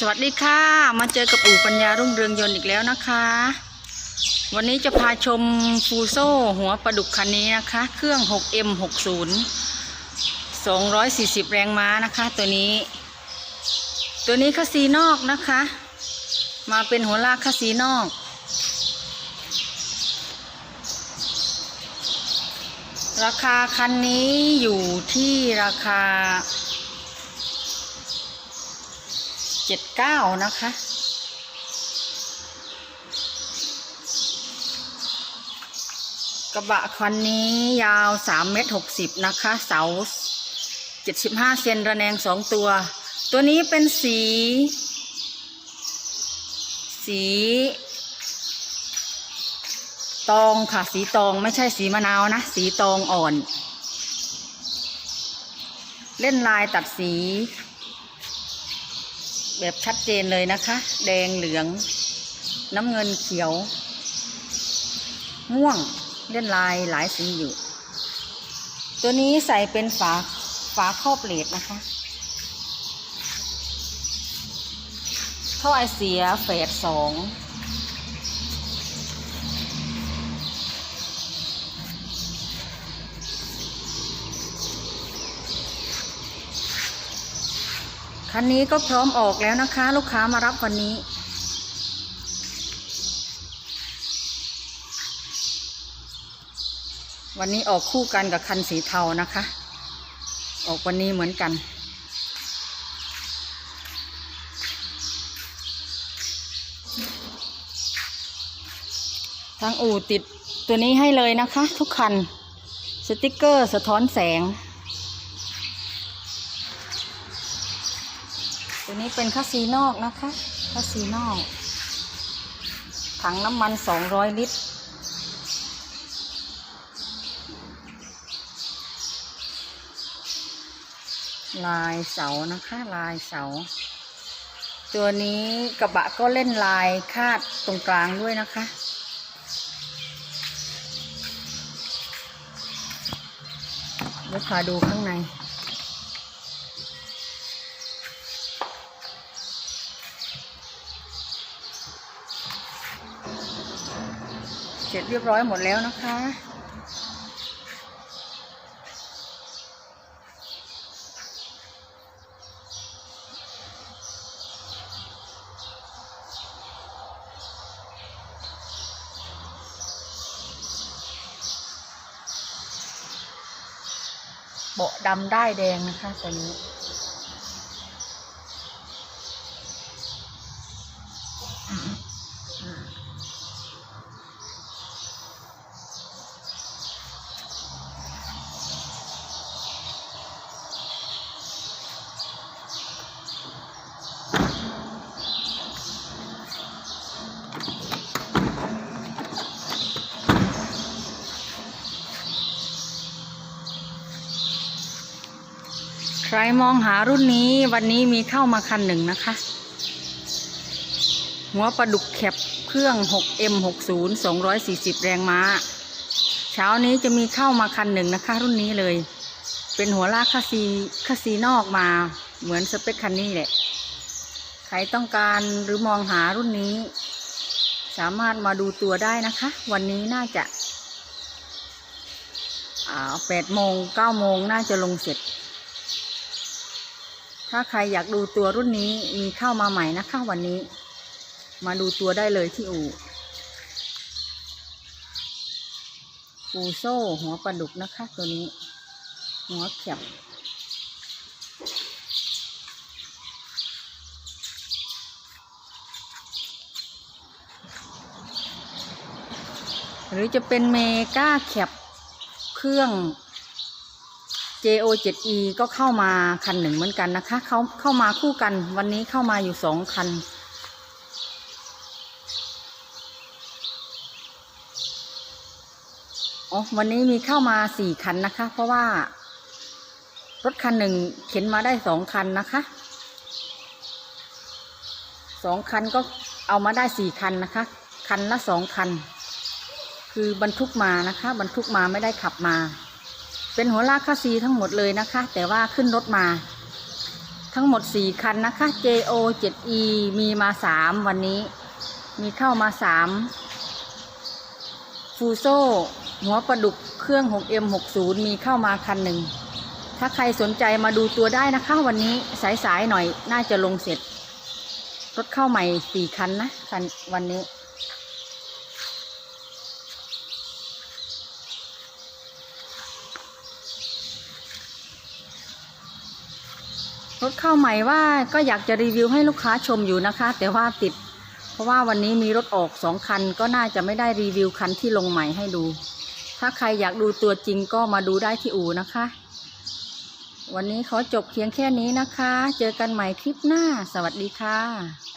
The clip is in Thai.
สวัสดีค่ะ มาเจอกับอู่ปัญญารุ่งเรืองยนต์อีกแล้วนะคะ วันนี้จะพาชมฟูโซ่หัวปลาดุกคันนี้นะคะ เครื่อง 6M60 240 แรงม้านะคะ ตัวนี้ ตัวนี้คัสซีนอกนะคะ มาเป็นหัวลากคัสซีนอก ราคาคันนี้อยู่ที่ราคา เจ็ดเก้านะคะ กระบะคันนี้ยาวสามเมตรหกสิบนะคะ เสาเจ็ดสิบห้าเซนระแนงสองตัว ตัวนี้เป็นสี สี ตองค่ะ สีตองไม่ใช่สีมะนาวนะ สีตองอ่อน เล่นลายตัดสี แบบชัดเจนเลยนะคะ แดงเหลือง น้ำเงินเขียว ม่วงเล่นลายหลายสีอยู่ ตัวนี้ใส่เป็นฝาฝาครอบเลดนะคะท่อไอเสียเฟสสอง คันนี้ก็พร้อมออกแล้วนะคะ ลูกค้ามารับวันนี้ วันนี้ออกคู่กันกับคันสีเทานะคะ ออกวันนี้เหมือนกัน ทางอู่ติดตัวนี้ให้เลยนะคะ ทุกคัน สติกเกอร์สะท้อนแสง ตัวนี้เป็นคัสซีนอกนะคะคัสซีนอก ถังน้ำมัน 200 ลิตร ลายเสานะคะ ลายเสา ตัวนี้กระบะก็เล่นลายคาดตรงกลางด้วยนะคะเดี๋ยวพาดูข้างใน เสร็จเรียบร้อยหมดแล้วนะคะ เบาะดำได้แดงนะคะตัวนี้ ใครมองหารุ่นนี้วันนี้มีเข้ามาคันหนึ่งนะคะ หัวปลาดุกแคบเครื่อง 6M60 240 แรงม้า เช้านี้จะมีเข้ามาคันหนึ่งนะคะ รุ่นนี้เลย เป็นหัวลากคาซีคาซีนอกมาเหมือนสเปคคันนี้แหละ ใครต้องการหรือมองหารุ่นนี้ สามารถมาดูตัวได้นะคะ วันนี้น่าจะอ่าแปดโมงเก้าโมงน่าจะลงเสร็จ ถ้าใครอยากดูตัวรุ่นนี้มีเข้ามาใหม่นะคะวันนี้ มาดูตัวได้เลยที่อู่ปูโซ่หัวปลาดุกนะคะตัวนี้ หัวแข็บหรือจะเป็นเมกาแคปเครื่อง JO7E ก็เข้ามาคันหนึ่งเหมือนกันนะคะ เขาเข้ามาคู่กัน วันนี้เข้ามาอยู่สองคัน อ๋อ วันนี้มีเข้ามาสี่คันนะคะ เพราะว่า รถคันหนึ่งเข็นมาได้สองคันนะคะสองคันก็เอามาได้สี่คันนะคะ คันละสองคัน คือบรรทุกมานะคะ บรรทุกมาไม่ได้ขับมา เป็นหัวลากคาซีทั้งหมดเลยนะคะ แต่ว่าขึ้นรถมา ทั้งหมด 4 คันนะคะ JO 7E มีมา 3 วันนี้ มีเข้ามา 3 ฟูโซหัวประดุกเครื่อง 6M 60 มีเข้ามาคันหนึ่ง ถ้าใครสนใจมาดูตัวได้นะคะ วันนี้สายๆหน่อยน่าจะลงเสร็จ รถเข้าใหม่สี่คันนะคันวันนี้ รถเข้าใหม่ว่าก็อยากจะรีวิวให้ลูกค้าชมอยู่นะคะ แต่ว่าติด เพราะว่าวันนี้มีรถออกสองคัน ก็น่าจะไม่ได้รีวิวคันที่ลงใหม่ให้ดู ถ้าใครอยากดูตัวจริงก็มาดูได้ที่อู่นะคะ วันนี้ขอจบเพียงแค่นี้นะคะ เจอกันใหม่คลิปหน้า สวัสดีค่ะ